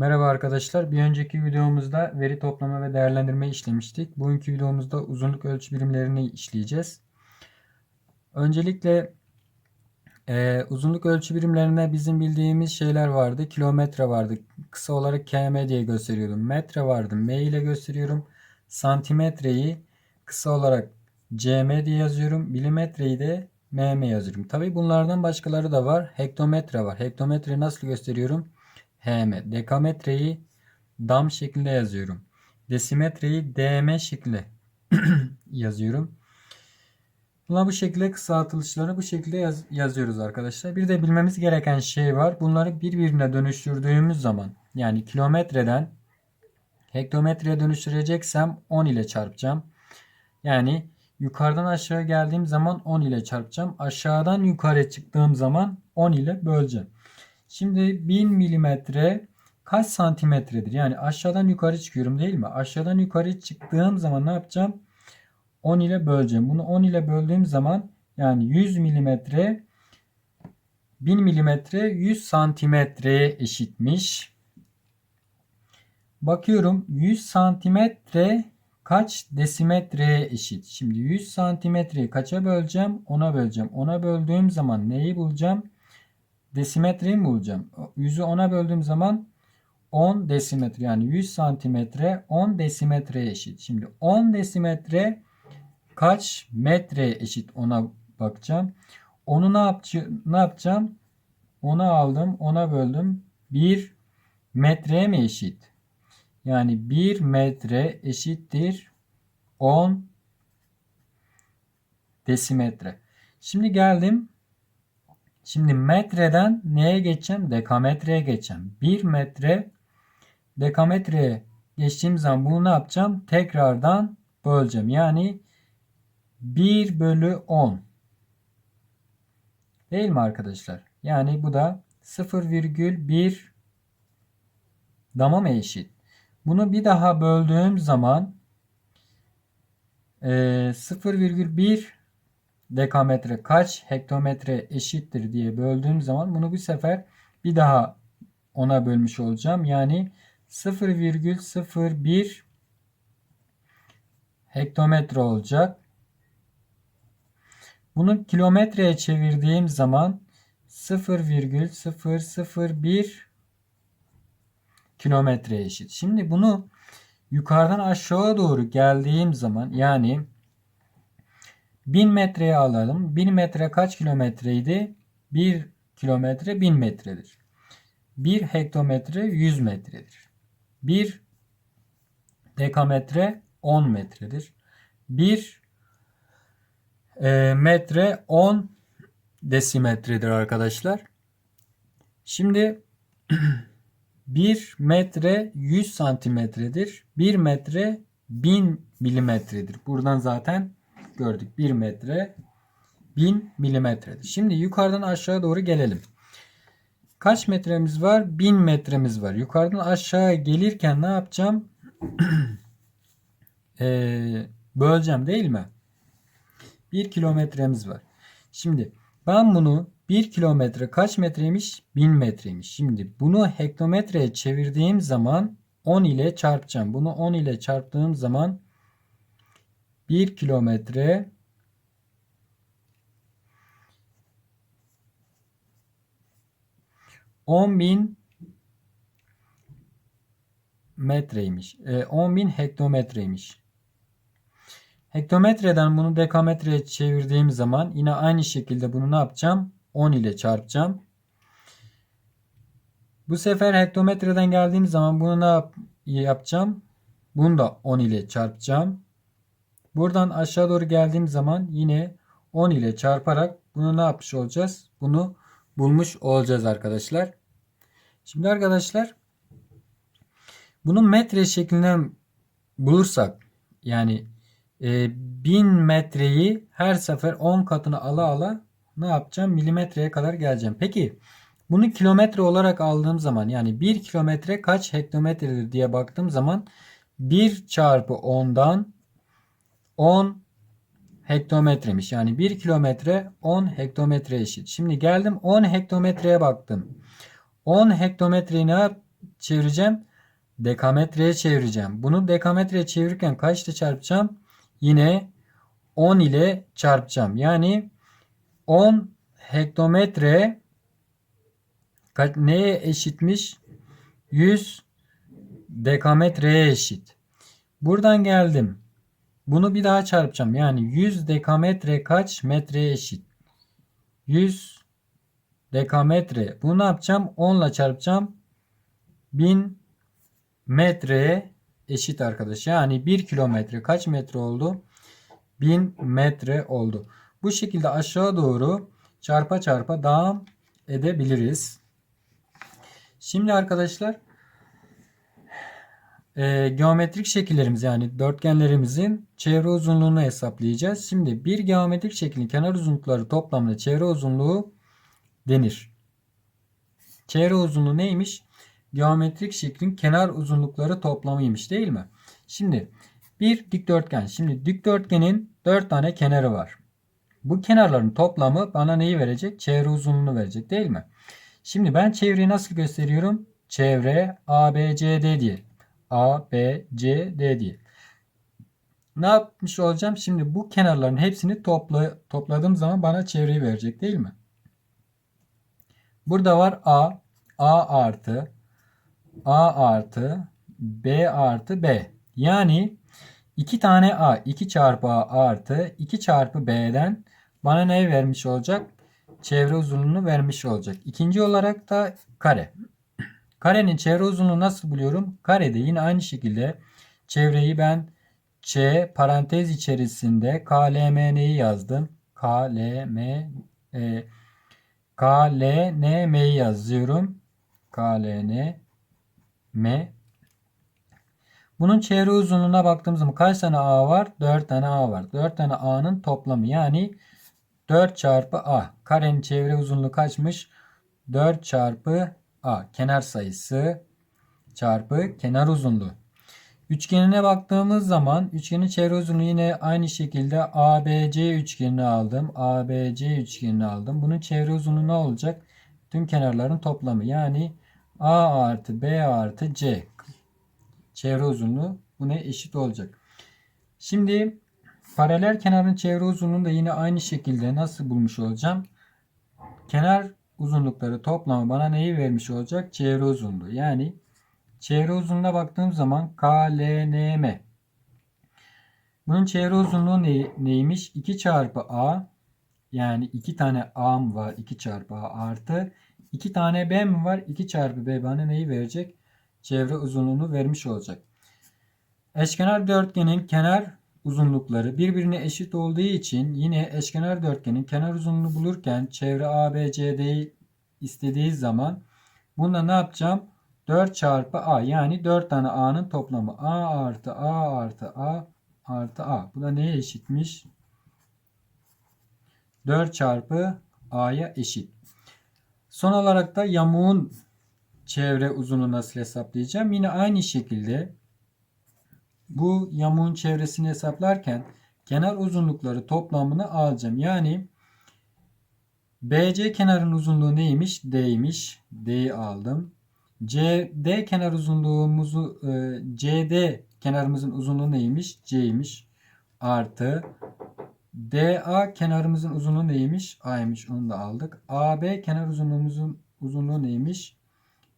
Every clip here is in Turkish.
Merhaba arkadaşlar. Bir önceki videomuzda veri toplama ve değerlendirme işlemiştik. Bugünkü videomuzda uzunluk ölçü birimlerini işleyeceğiz. Öncelikle e, uzunluk ölçü birimlerine bizim bildiğimiz şeyler vardı. Kilometre vardı. Kısa olarak km diye gösteriyordum. Metre vardı. M ile gösteriyorum. Santimetreyi kısa olarak cm diye yazıyorum. Milimetreyi de mm yazıyorum. Tabi bunlardan başkaları da var. Hektometre var. Hektometreyi nasıl gösteriyorum? HM. Dekametreyi dam şeklinde yazıyorum. Desimetreyi DM şekilde yazıyorum. Buna bu şekilde kısaltılışları bu şekilde yaz, yazıyoruz arkadaşlar. Bir de bilmemiz gereken şey var. Bunları birbirine dönüştürdüğümüz zaman yani kilometreden hektometreye dönüştüreceksem 10 ile çarpacağım. Yani yukarıdan aşağı geldiğim zaman 10 ile çarpacağım. Aşağıdan yukarı çıktığım zaman 10 ile böleceğim. Şimdi 1000 milimetre kaç santimetredir? Yani aşağıdan yukarı çıkıyorum değil mi? Aşağıdan yukarı çıktığım zaman ne yapacağım? 10 ile böleceğim. Bunu 10 ile böldüğüm zaman yani 100 milimetre 1000 milimetre 100 santimetreye eşitmiş. Bakıyorum 100 santimetre kaç desimetreye eşit? Şimdi 100 santimetreyi kaça böleceğim? 10'a böleceğim. 10'a böldüğüm zaman neyi bulacağım? Desimetreyi mi bulacağım? 100'ü 10'a böldüğüm zaman 10 desimetre yani 100 santimetre 10 desimetreye eşit. Şimdi 10 desimetre kaç metreye eşit ona bakacağım. Onu ne, yapacağım? ne yapacağım? Ona aldım, ona böldüm. 1 metreye mi eşit? Yani 1 metre eşittir 10 desimetre. Şimdi geldim. Şimdi metreden neye geçeceğim? Dekametreye geçeceğim. 1 metre dekametreye geçtiğim zaman bunu ne yapacağım? Tekrardan böleceğim. Yani 1 bölü 10. Değil mi arkadaşlar? Yani bu da 0,1 dama mı eşit? Bunu bir daha böldüğüm zaman e, 0,1 dekametre kaç hektometre eşittir diye böldüğüm zaman bunu bu sefer bir daha ona bölmüş olacağım. Yani 0,01 hektometre olacak. Bunu kilometreye çevirdiğim zaman 0,001 kilometre eşit. Şimdi bunu yukarıdan aşağı doğru geldiğim zaman yani 1000 metreye alalım. 1000 metre kaç kilometreydi? 1 kilometre 1000 metredir. 1 hektometre 100 metredir. 1 dekametre 10 metredir. 1 e, metre 10 desimetredir arkadaşlar. Şimdi 1 metre 100 santimetredir. 1 metre 1000 milimetredir. Buradan zaten gördük. 1 metre 1000 milimetredir. Şimdi yukarıdan aşağı doğru gelelim. Kaç metremiz var? 1000 metremiz var. Yukarıdan aşağı gelirken ne yapacağım? ee, böleceğim değil mi? 1 kilometremiz var. Şimdi ben bunu 1 kilometre kaç metreymiş? 1000 metreymiş. Şimdi bunu hektometreye çevirdiğim zaman 10 ile çarpacağım. Bunu 10 ile çarptığım zaman 1 kilometre on bin metreymiş. E, 10 bin hektometreymiş. Hektometreden bunu dekametreye çevirdiğim zaman yine aynı şekilde bunu ne yapacağım? 10 ile çarpacağım. Bu sefer hektometreden geldiğim zaman bunu ne yap yapacağım? Bunu da 10 ile çarpacağım. Buradan aşağı doğru geldiğim zaman yine 10 ile çarparak bunu ne yapmış olacağız? Bunu bulmuş olacağız arkadaşlar. Şimdi arkadaşlar bunu metre şeklinden bulursak yani e, 1000 metreyi her sefer 10 katını ala ala ne yapacağım? Milimetreye kadar geleceğim. Peki bunu kilometre olarak aldığım zaman yani 1 kilometre kaç hektometredir diye baktığım zaman 1 çarpı 10'dan 10 hektometremiş. Yani 1 kilometre 10 hektometre eşit. Şimdi geldim 10 hektometreye baktım. 10 hektometreyi ne, çevireceğim? Dekametreye çevireceğim. Bunu dekametreye çevirirken kaçta çarpacağım? Yine 10 ile çarpacağım. Yani 10 hektometre neye eşitmiş? 100 dekametreye eşit. Buradan geldim. Bunu bir daha çarpacağım. Yani 100 dekametre kaç metreye eşit? 100 dekametre. Bunu ne yapacağım? 10 ile çarpacağım. 1000 metreye eşit arkadaş. Yani 1 kilometre kaç metre oldu? 1000 metre oldu. Bu şekilde aşağı doğru çarpa çarpa devam edebiliriz. Şimdi arkadaşlar e, geometrik şekillerimiz yani dörtgenlerimizin çevre uzunluğunu hesaplayacağız. Şimdi bir geometrik şeklin kenar uzunlukları toplamına çevre uzunluğu denir. Çevre uzunluğu neymiş? Geometrik şeklin kenar uzunlukları toplamıymış değil mi? Şimdi bir dikdörtgen. Şimdi dikdörtgenin 4 tane kenarı var. Bu kenarların toplamı bana neyi verecek? Çevre uzunluğunu verecek değil mi? Şimdi ben çevreyi nasıl gösteriyorum? Çevre ABCD diye. A, B, C, D diye. Ne yapmış olacağım? Şimdi bu kenarların hepsini topla, topladığım zaman bana çevreyi verecek değil mi? Burada var A, A artı, A artı, B artı B. Yani 2 tane A, 2 çarpı A artı 2 çarpı B'den bana ne vermiş olacak? Çevre uzunluğunu vermiş olacak. İkinci olarak da kare. Karenin çevre uzunluğunu nasıl buluyorum? Karede yine aynı şekilde çevreyi ben Ç parantez içerisinde KLMN'yi yazdım. KLM e, KLNM'yi yazıyorum. KLNM bunun çevre uzunluğuna baktığımız zaman kaç tane A var? 4 tane A var. 4 tane A'nın toplamı yani 4 çarpı A. Karenin çevre uzunluğu kaçmış? 4 çarpı A. Kenar sayısı çarpı kenar uzunluğu. Üçgenine baktığımız zaman üçgenin çevre uzunluğu yine aynı şekilde ABC üçgenini aldım. ABC üçgenini aldım. Bunun çevre uzunluğu ne olacak? Tüm kenarların toplamı. Yani A artı B artı C. Çevre uzunluğu buna eşit olacak. Şimdi paralel kenarın çevre uzunluğunu da yine aynı şekilde nasıl bulmuş olacağım? Kenar uzunlukları toplamı bana neyi vermiş olacak? Çevre uzunluğu. Yani çevre uzunluğuna baktığım zaman KLNM. Bunun çevre uzunluğu ne, neymiş? 2 çarpı A yani 2 tane A'm var 2 çarpı A artı 2 tane B mi var? 2 çarpı B bana neyi verecek? Çevre uzunluğunu vermiş olacak. Eşkenar dörtgenin kenar uzunlukları birbirine eşit olduğu için yine eşkenar dörtgenin kenar uzunluğunu bulurken çevre ABCD'yi istediği zaman bunda ne yapacağım? 4 çarpı A yani 4 tane A'nın toplamı. A artı A artı A artı A. Bu da neye eşitmiş? 4 çarpı A'ya eşit. Son olarak da yamuğun çevre uzunluğunu nasıl hesaplayacağım? Yine aynı şekilde bu yamuğun çevresini hesaplarken kenar uzunlukları toplamını alacağım. Yani BC kenarın uzunluğu neymiş? D'ymiş. D'yi aldım. CD kenar uzunluğumuzu e, CD kenarımızın uzunluğu neymiş? C'ymiş. Artı DA kenarımızın uzunluğu neymiş? A'ymış. Onu da aldık. AB kenar uzunluğumuzun uzunluğu neymiş?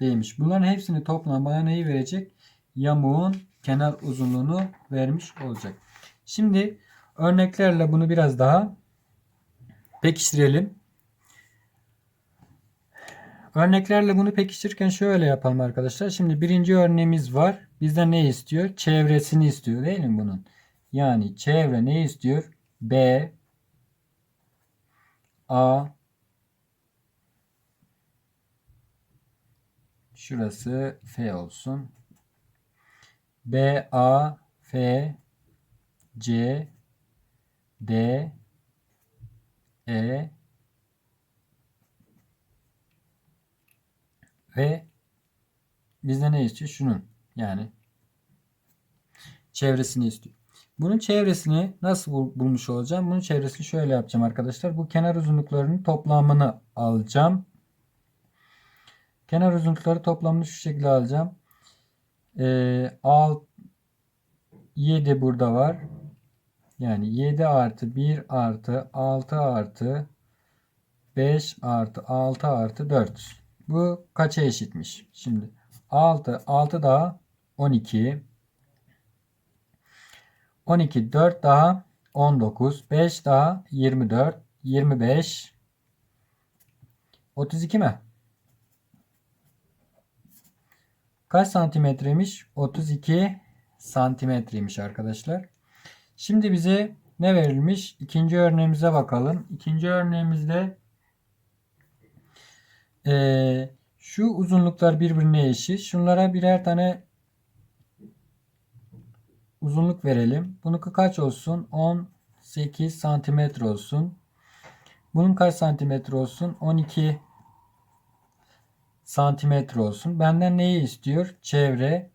B'ymiş. Bunların hepsini toplam bana neyi verecek? Yamuğun kenar uzunluğunu vermiş olacak. Şimdi örneklerle bunu biraz daha pekiştirelim. Örneklerle bunu pekiştirirken şöyle yapalım arkadaşlar. Şimdi birinci örneğimiz var. Bizden ne istiyor? Çevresini istiyor değil mi bunun? Yani çevre ne istiyor? B A Şurası F olsun. B A F C D E ve bizde ne istiyor? Şunun yani çevresini istiyor. Bunun çevresini nasıl bulmuş olacağım? Bunun çevresini şöyle yapacağım arkadaşlar. Bu kenar uzunluklarının toplamını alacağım. Kenar uzunlukları toplamını şu şekilde alacağım. Ee, alt 7 burada var. Yani 7 artı 1 artı 6 artı 5 artı 6 artı 4. Bu kaça eşitmiş? Şimdi 6 6 daha 12 12 4 daha 19 5 daha 24 25 32 mi? Kaç santimetreymiş? 32 santimetreymiş arkadaşlar. Şimdi bize ne verilmiş? İkinci örneğimize bakalım. İkinci örneğimizde ee, şu uzunluklar birbirine eşit. Şunlara birer tane uzunluk verelim. Bunun kaç olsun? 18 santimetre olsun. Bunun kaç santimetre olsun? 12 santimetre olsun. Benden neyi istiyor? Çevre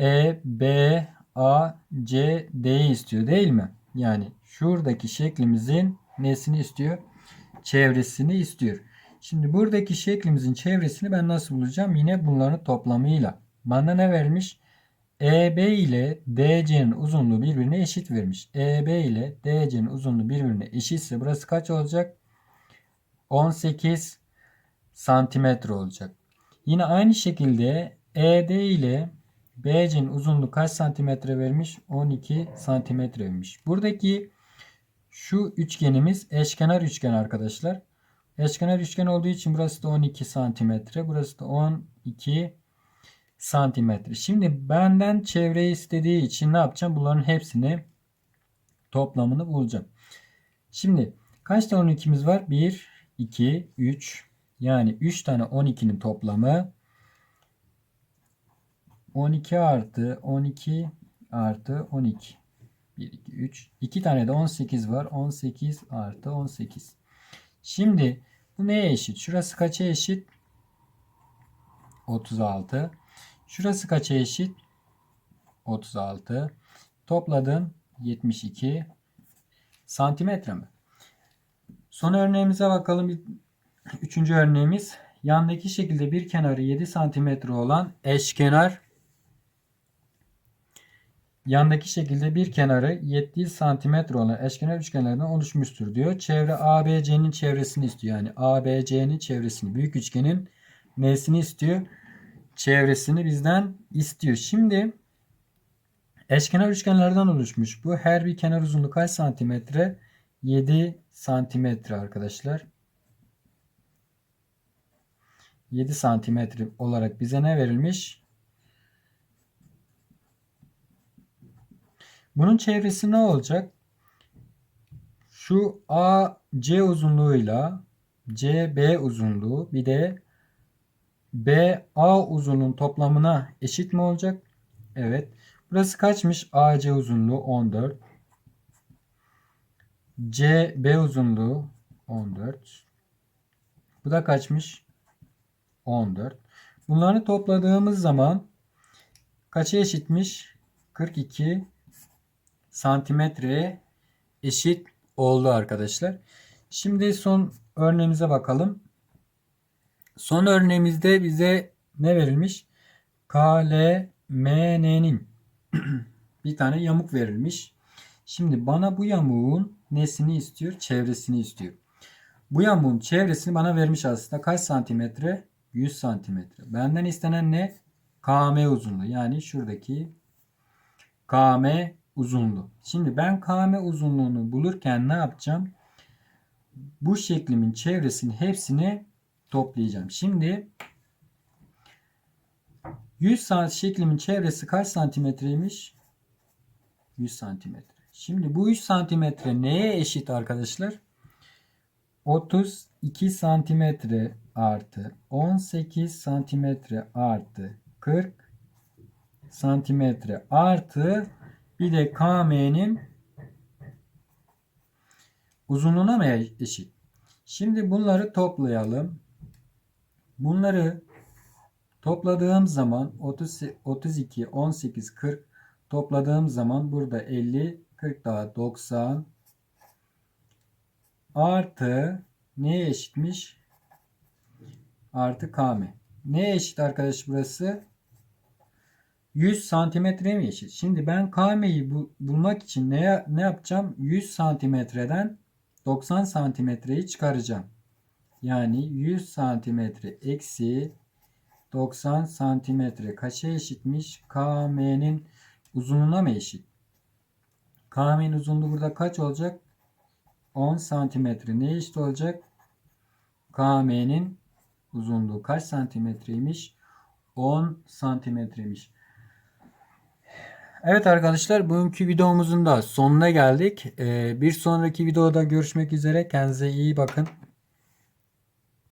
E, B, A, C, D'yi istiyor değil mi? Yani şuradaki şeklimizin nesini istiyor? Çevresini istiyor. Şimdi buradaki şeklimizin çevresini ben nasıl bulacağım? Yine bunların toplamıyla. Bana ne vermiş? EB ile DC'nin uzunluğu birbirine eşit vermiş. EB ile DC'nin uzunluğu birbirine eşitse burası kaç olacak? 18 santimetre olacak. Yine aynı şekilde ED ile BC'nin uzunluğu kaç santimetre vermiş? 12 santimetre vermiş. Buradaki şu üçgenimiz eşkenar üçgen arkadaşlar. Eşkenar üçgen olduğu için burası da 12 santimetre. Burası da 12 santimetre. Şimdi benden çevreyi istediği için ne yapacağım? Bunların hepsini toplamını bulacağım. Şimdi kaç tane 12'miz var? 1, 2, 3. Yani 3 tane 12'nin toplamı 12 artı 12 artı 12. 1, 2, 3. 2 tane de 18 var. 18 artı 18. Şimdi bu neye eşit? Şurası kaça eşit? 36. Şurası kaça eşit? 36. Topladım 72 santimetre mi? Son örneğimize bakalım. Üçüncü örneğimiz. Yandaki şekilde bir kenarı 7 santimetre olan eşkenar yandaki şekilde bir kenarı 7 santimetre olan eşkenar üçgenlerden oluşmuştur diyor. Çevre ABC'nin çevresini istiyor. Yani ABC'nin çevresini. Büyük üçgenin nesini istiyor? Çevresini bizden istiyor. Şimdi eşkenar üçgenlerden oluşmuş. Bu her bir kenar uzunluğu kaç santimetre? 7 santimetre arkadaşlar. 7 santimetre olarak bize ne verilmiş? Bunun çevresi ne olacak? Şu AC uzunluğuyla CB uzunluğu bir de BA uzunluğun toplamına eşit mi olacak? Evet. Burası kaçmış? AC uzunluğu 14. CB uzunluğu 14. Bu da kaçmış? 14. Bunları topladığımız zaman kaça eşitmiş? 42 santimetreye eşit oldu arkadaşlar. Şimdi son örneğimize bakalım. Son örneğimizde bize ne verilmiş? KLMN'nin bir tane yamuk verilmiş. Şimdi bana bu yamuğun nesini istiyor? Çevresini istiyor. Bu yamuğun çevresini bana vermiş aslında. Kaç santimetre? 100 santimetre. Benden istenen ne? KM uzunluğu. Yani şuradaki KM uzunluğu. Şimdi ben KM uzunluğunu bulurken ne yapacağım? Bu şeklimin çevresini hepsini toplayacağım. Şimdi 100 saat şeklimin çevresi kaç santimetreymiş? 100 santimetre. Şimdi bu 100 santimetre neye eşit arkadaşlar? 32 santimetre artı 18 santimetre artı 40 santimetre artı bir de KM'nin uzunluğuna mı eşit? Şimdi bunları toplayalım. Bunları topladığım zaman 30, 32, 18, 40 topladığım zaman burada 50, 40 daha 90 artı neye eşitmiş? Artı km. Neye eşit arkadaş burası? 100 santimetre mi eşit? Şimdi ben KM'yi bu, bulmak için ne, ne yapacağım? 100 santimetreden 90 santimetreyi çıkaracağım. Yani 100 santimetre eksi 90 santimetre kaça eşitmiş? KM'nin uzunluğuna mı eşit? KM'nin uzunluğu burada kaç olacak? 10 santimetre. Neye eşit olacak? KM'nin uzunluğu kaç santimetreymiş? 10 santimetreymiş. Evet arkadaşlar bugünkü videomuzun da sonuna geldik. Ee, bir sonraki videoda görüşmek üzere. Kendinize iyi bakın.